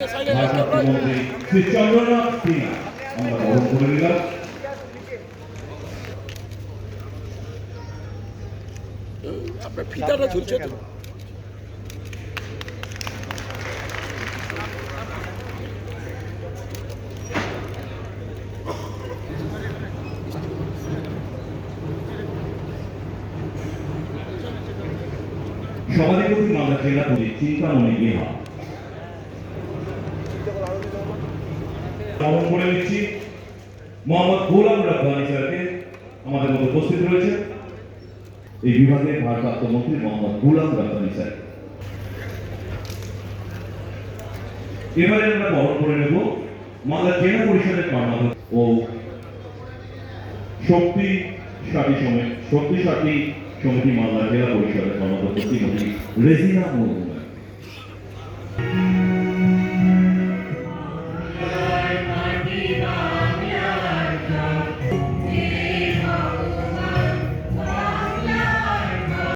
শ্রী চন্দ্রনাথ সিং আমরা বরণ করে নিলাম আপনার ফিতাটা ঝুলছে তো সভাধিপতি মালদা জেলা পুলিশ চিন্তামণি বিহা বরণ করে নিচ্ছি মোহাম্মদ গোলাম রাব্বানি স্যারকে আমাদের মধ্যে উপস্থিত রয়েছে। এই বিভাগের ভারপ্রাপ্ত মন্ত্রী মোহাম্মদ গোলাম রাব্বানি স্যার। এবারে আমরা বরণ করে নেব মালদা জেলা পরিষদের কর্মাধ্যক্ষ ও শক্তি সাথী সমিতি শক্তি সাথী সমিতি মালদা জেলা পরিষদের কর্মাধ্যক্ষ শ্রীমতী রেজিনা মুর্মু।